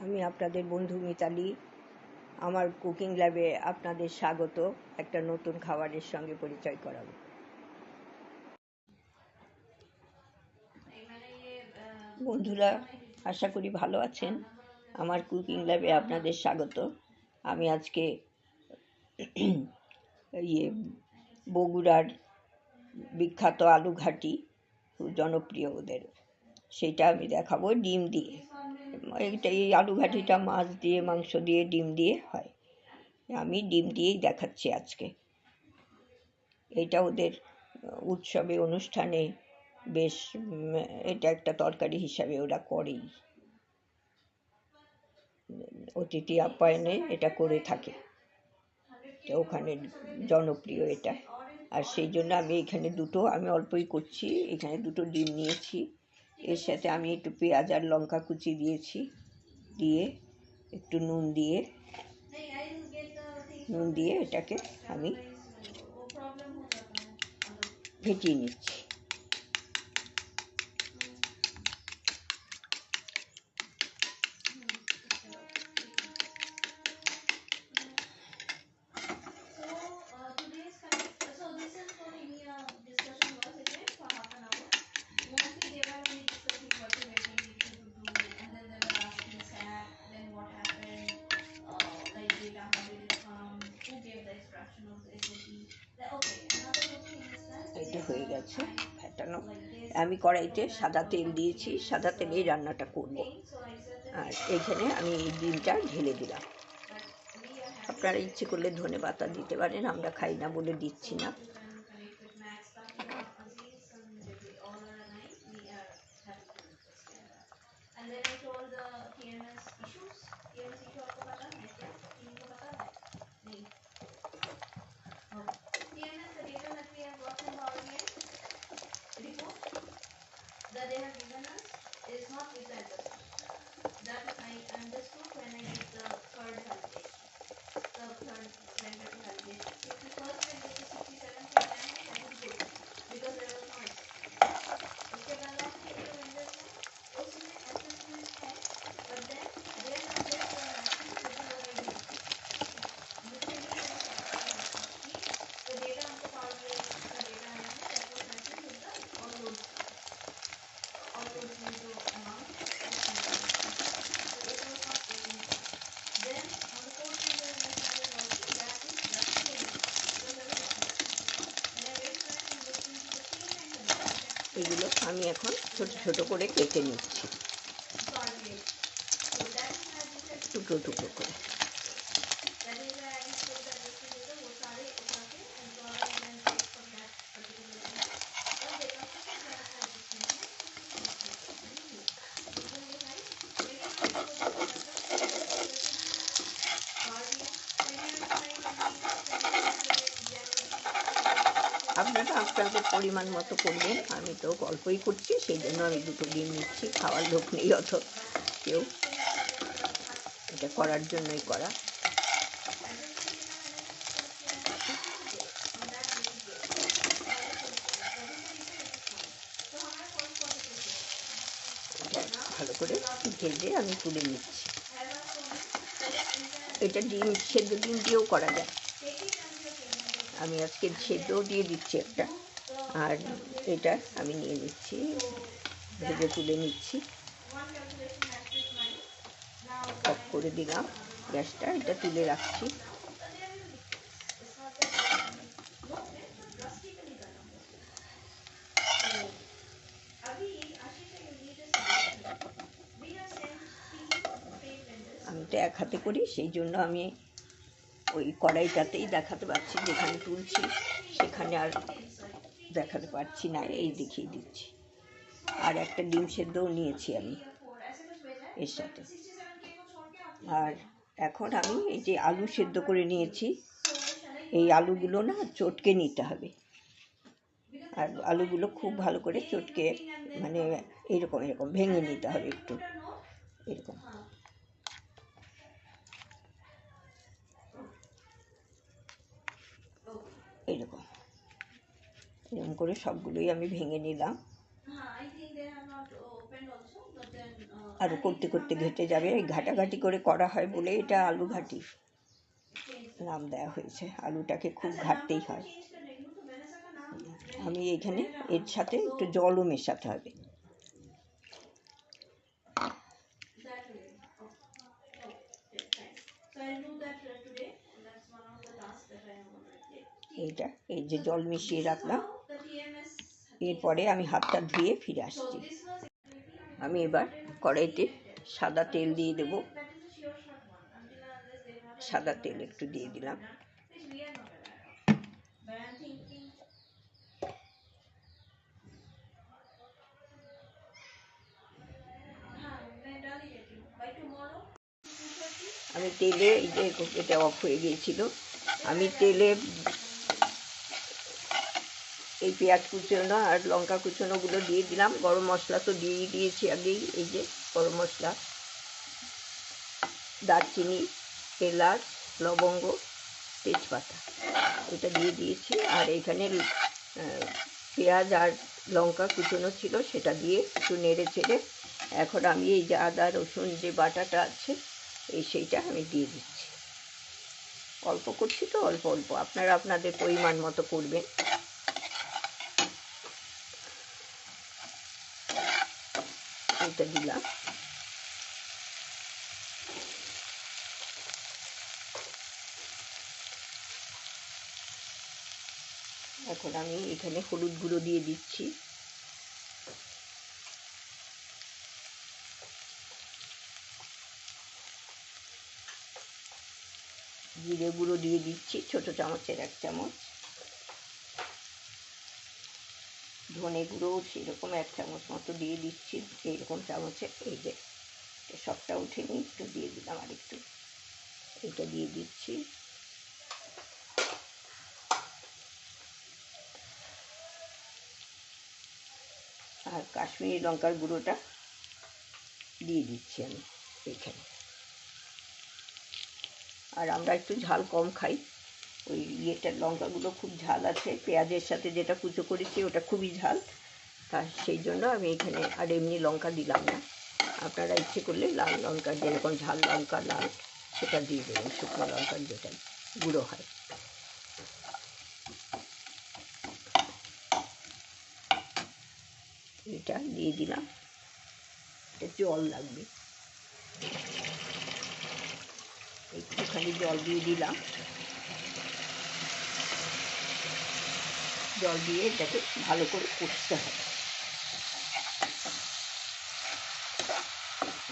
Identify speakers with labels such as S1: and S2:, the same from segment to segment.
S1: আমি আপনাদের বন্ধু মিতালি। আমার কুকিং ল্যাবে আপনাদের স্বাগত। একটা নতুন খাবারের সঙ্গে পরিচয় করাবো। বন্ধুরা, আশা করি ভালো আছেন। আমার কুকিং ল্যাবে আপনাদের স্বাগত। আমি আজকে ইয়ে বগুড়ার বিখ্যাত আলু ঘাটি খুব জনপ্রিয় ওদের। সেটা আমি দেখাবো ডিম দিয়ে। এই আলু ঘাটিটা মাছ দিয়ে, মাংস দিয়ে, ডিম দিয়ে হয়। আমি ডিম দিয়েই দেখাচ্ছি আজকে। এটা ওদের উৎসবে, অনুষ্ঠানে বেশ এটা একটা তরকারি হিসাবে ওরা করেই। অতিথি আপ্যায়নে এটা করে থাকে। তো ওখানে জনপ্রিয় এটা। আর সেই জন্য আমি এখানে দুটো, আমি অল্পই করছি, এখানে দুটো ডিম নিয়েছি। এর সাথে আমি একটু পেঁয়াজ আর লঙ্কা কুচি দিয়েছি, দিয়ে একটু নুন দিয়ে। নুন দিয়ে এটাকে আমি ফেটিয়ে নিচ্ছি। আমি কড়াইতে সাদা তেল দিয়েছি, সাদা তেলেই রান্নাটা করব। আর এইখানে আমি এই ডিমটা ঢেলে দিলাম। আপনারা ইচ্ছে করলে ধনে পাতা দিতে পারেন, আমরা খাই না বলে দিচ্ছি না। এখন ছোট ছোট করে কেটে নিচ্ছি। টুকরো টুকরো করে। আপনাদের পরিমাণ মতো করবেন। আমি তো অল্পই করছি, সেই জন্য আমি দুটো ডিম নিচ্ছি, খাওয়ার লোক নেই অত কেউ। এটা করার জন্যই করা। ভালো করে ভেজে আমি তুলে নিচ্ছি। এটা ডিম, সেদ্ধ ডিম দিয়েও করা যায়। আমি আজকে সেদ্ধও দিয়ে দিচ্ছি একটা। আর এটা আমি নিয়ে নিচ্ছি, ভেজে তুলে নিচ্ছি। অফ করে দিলাম গ্যাসটা, এটা তুলে রাখছি। আমি তো এক হাতে করি, সেই জন্য আমি ওই কড়াইটাতেই দেখাতে পারছি, যেখানে তুলছি, সেখানে আর দেখাতে পারছি না, এই দেখিয়ে দিচ্ছি। আর একটা ডিম সেদ্ধও নিয়েছি আমি এর সাথে। আর এখন আমি এই যে আলু সেদ্ধ করে নিয়েছি, এই আলুগুলো না চটকে নিতে হবে। আর আলুগুলো খুব ভালো করে চটকে মানে এরকম এরকম ভেঙে নিতে হবে একটু এরকম এরকম এরকম করে সবগুলোই আমি ভেঙে নিলাম।
S2: আরও করতে করতে ঘেটে যাবে। এই ঘাটাঘাটি করে করা হয় বলে এটা আলু ঘাটি নাম দেওয়া হয়েছে। আলুটাকে খুব ঘাটতেই হয়। আমি এখানে এর সাথে একটু জলও মেশাতে হবে। এইটা এই যে জল মিশিয়ে রাখলাম। এরপরে আমি হাতটা ধুয়ে ফিরে আসছি। আমি এবার কড়াইতে সাদা তেল দিয়ে দেব। সাদা তেল একটু দিয়ে দিলাম। আমি তেলে এটা অফ হয়ে গিয়েছিল। আমি তেলে এই পেঁয়াজ কুচনো আর লঙ্কা কুচনোগুলো দিয়ে দিলাম। গরম মশলা তো দিয়েই দিয়েছি আগেই, এই যে গরম মশলা। দারচিনি, এলাচ, লবঙ্গ, তেজপাতা, এটা দিয়ে দিয়েছি। আর এখানে পেঁয়াজ আর লঙ্কা কুচনো ছিল, সেটা দিয়ে একটু নেড়ে চেড়ে এখন আমি এই যে আদা, রসুন যে বাটাটা আছে, এই সেইটা আমি দিয়ে দিচ্ছি। অল্প করছি তো, অল্প অল্প। আপনারা আপনাদের পরিমাণ মতো করবেন। এটা দিলাম। এখন আমি এখানে হলুদ গুঁড়ো দিয়ে দিচ্ছি। জিরে গুঁড়ো দিয়ে দিচ্ছি, ছোট চামচের এক চামচ। ধনে গুঁড়ো, সেরকম এক চামচ মতো দিয়ে দিচ্ছি। এইরকম চামচে এই যে। সবটা উঠে নিই একটু দিয়ে দিলাম আর একটু এটা দিয়ে দিচ্ছি। আর কাশ্মীরি লঙ্কার গুঁড়োটা দিয়ে দিচ্ছি আমি এইখানে। আর আমরা একটু ঝাল কম খাই। ওই ইয়েটার লঙ্কাগুলো খুব ঝাল আছে। পেঁয়াজের সাথে যেটা কুচো করেছি, ওটা খুবই ঝাল। তা সেই জন্য আমি এখানে আর এমনি লঙ্কা দিলাম না। আপনারা ইচ্ছে করলে লাল লঙ্কা, যেরকম ঝাল লঙ্কা, লাল, সেটা দিয়ে দেবেন, শুকনো লঙ্কার যেটা গুঁড়ো হয়। এটা দিয়ে দিলাম। এটা জল লাগবে। একটুখানি জল দিয়ে দিলাম। জল দিয়ে এটাকে ভালো করে কষতে হবে।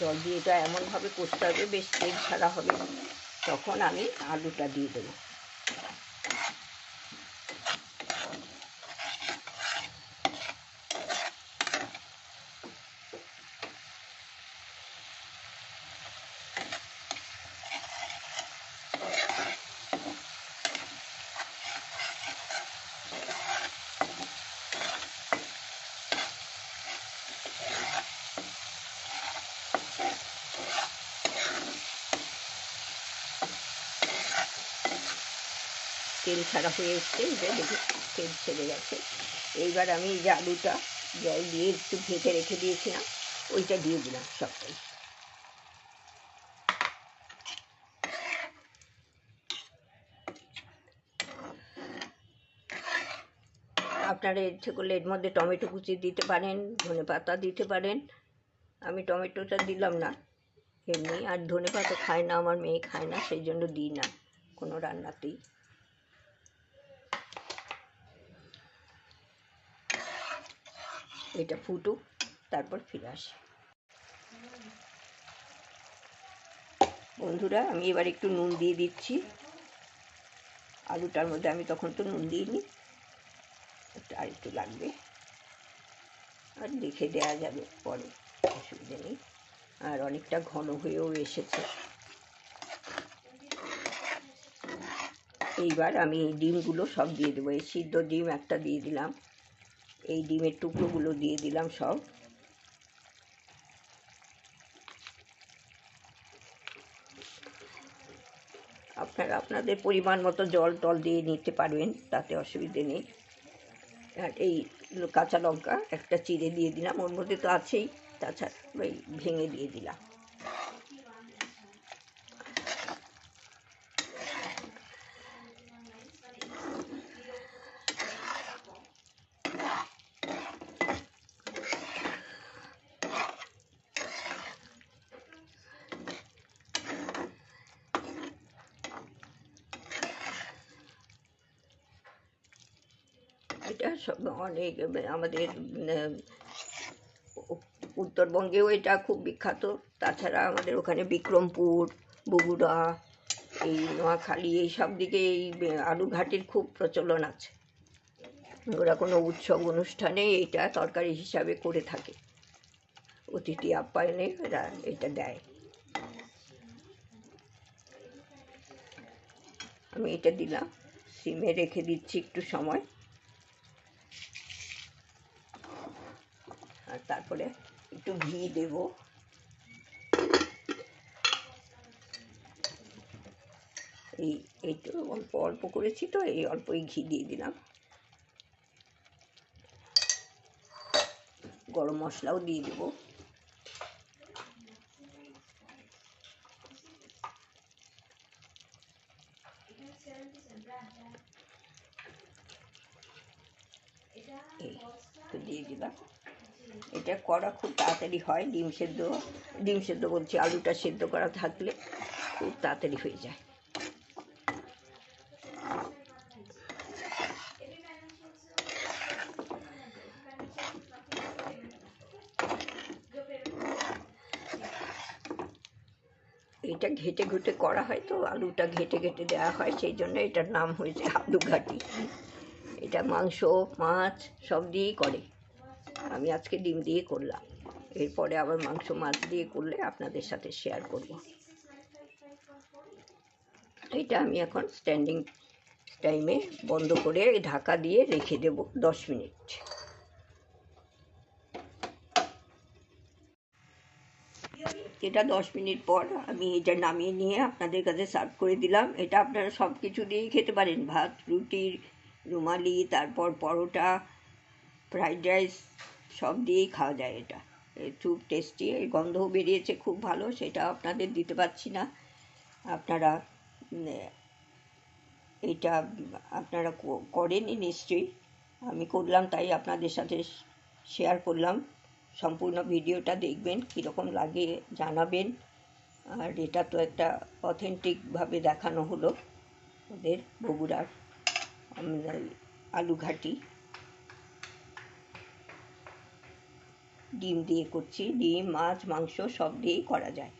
S2: জল দিয়ে এটা এমনভাবে কষতে হবে, বেশ তেল ছাড়া হবে তখন আমি আলুটা দিয়ে দেবো। তেল ছাড়া হয়ে এসছে যে দেখে তেল ছেড়ে গেছে। এইবার আমি এই যে আলুটা জল দিয়ে একটু ভেজে রেখে দিয়েছিলাম, ওইটা দিয়ে দিলাম সবটাই। আপনারা ইচ্ছে করলে এর মধ্যে টমেটো কুচি দিতে পারেন, ধনে পাতা দিতে পারেন। আমি টমেটোটা দিলাম না, এমনি। আর ধনে পাতা খায় না, আমার মেয়ে খায় না, সেই জন্য দিই না, কোনো রান্নাতেই। এটা ফুটুক, তারপর ফিরে আসি। বন্ধুরা, আমি এবার একটু নুন দিয়ে দিচ্ছি। আলুটার মধ্যে আমি তখন তো নুন দিইনি আর একটু লাগবে। আর দেখে দেওয়া যাবে পরে, অসুবিধে নেই। আর অনেকটা ঘন হয়েও এসেছে। এইবার আমি ডিমগুলো সব দিয়ে দেবো। এই সিদ্ধ ডিম একটা দিয়ে দিলাম। এই ডিমের টুকরোগুলো দিয়ে দিলাম সব। আপনারা আপনাদের পরিমাণ মতো জল টল দিয়ে নিতে পারবেন, তাতে অসুবিধে নেই। আর এই কাঁচা লঙ্কা একটা চিড়ে দিয়ে দিলাম, ওর মধ্যে তো আছেই, তাছাড়া ওই ভেঙে দিয়ে দিলাম এটা সব অনেক আমাদের উত্তরবঙ্গেও এটা খুব বিখ্যাত। তাছাড়া আমাদের ওখানে বিক্রমপুর, বগুড়া, এই নোয়াখালী এই সব দিকে এই আলু ঘাটির খুব প্রচলন আছে। ওরা কোনো উৎসব অনুষ্ঠানে এইটা তরকারি হিসাবে করে থাকে। অতিথি আপ্যায়নে এরা এটা দেয়। আমি এটা দিলাম। সিমে রেখে দিচ্ছি একটু সময়। আর তারপরে একটু ঘি দেব। এই এইটু অল্প অল্প করেছি তো, এই অল্পই ঘি দিয়ে দিলাম। গরম মশলাও দিয়ে দেবো। দিয়ে দিলাম। এটা করা খুব তাড়াতাড়ি হয়, ডিম সেদ্ধ। ডিম সেদ্ধ বলছি, আলুটা সেদ্ধ করা থাকলে খুব তাড়াতাড়ি হয়ে যায়। এটা ঘেটে ঘুটে করা হয় তো, আলুটা ঘেটে ঘেটে দেওয়া হয়, সেই জন্য এটার নাম হয়েছে আলু ঘাটি এটা মাংস, মাছ সব দিয়েই করে। আমি আজকে ডিম দিয়ে করলাম। এরপরে আবার মাংস মাছ দিয়ে করলে আপনাদের সাথে শেয়ার করব। এটা আমি এখন স্ট্যান্ডিং টাইমে বন্ধ করে ঢাকা দিয়ে রেখে দেব দশ মিনিট। এটা দশ মিনিট পর আমি এটা নামিয়ে নিয়ে আপনাদের কাছে সার্ভ করে দিলাম। এটা আপনারা সব কিছু দিয়েই খেতে পারেন। ভাত রুটির রুমালি, তারপর পরোটা ফ্রাইড রাইস সব দিয়েই খাওয়া যায় এটা। খুব টেস্টি এই গন্ধও বেরিয়েছে খুব ভালো সেটা আপনাদের দিতে পারছি না। আপনারা এটা, আপনারা ক- করেনই নিশ্চয়ই। আমি করলাম তাই আপনাদের সাথে শেয়ার করলাম। সম্পূর্ণ ভিডিওটা দেখবেন, কীরকম লাগে জানাবেন। আর এটা তো একটা অথেন্টিকভাবে দেখানো হলো ওদের বগুড়ার আলু ঘাটি ডিম দিয়ে করছি। ডিম, মাছ, মাংস সব দিয়েই করা যায়।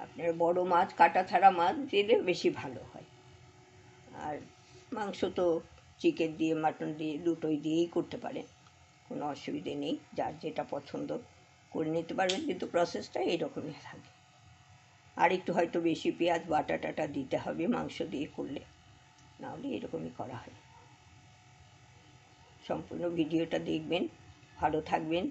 S2: আপনার বড় মাছ, কাটা ছাড়া মাছ দিলে বেশি ভালো হয়। আর মাংস তো চিকেন দিয়ে, মাটন দিয়ে, দুটোই দিয়েই করতে পারেন। কোনো অসুবিধে নেই। যার যেটা পছন্দ করে নিতে পারবেন। কিন্তু প্রসেসটা এরকমই থাকে। আর একটু হয়তো বেশি পেঁয়াজ, বাটা টাটা দিতে হবে মাংস দিয়ে করলে। নাহলে এরকমই করা হয়। সম্পূর্ণ ভিডিওটা দেখবেন। ভালো থাকবেন।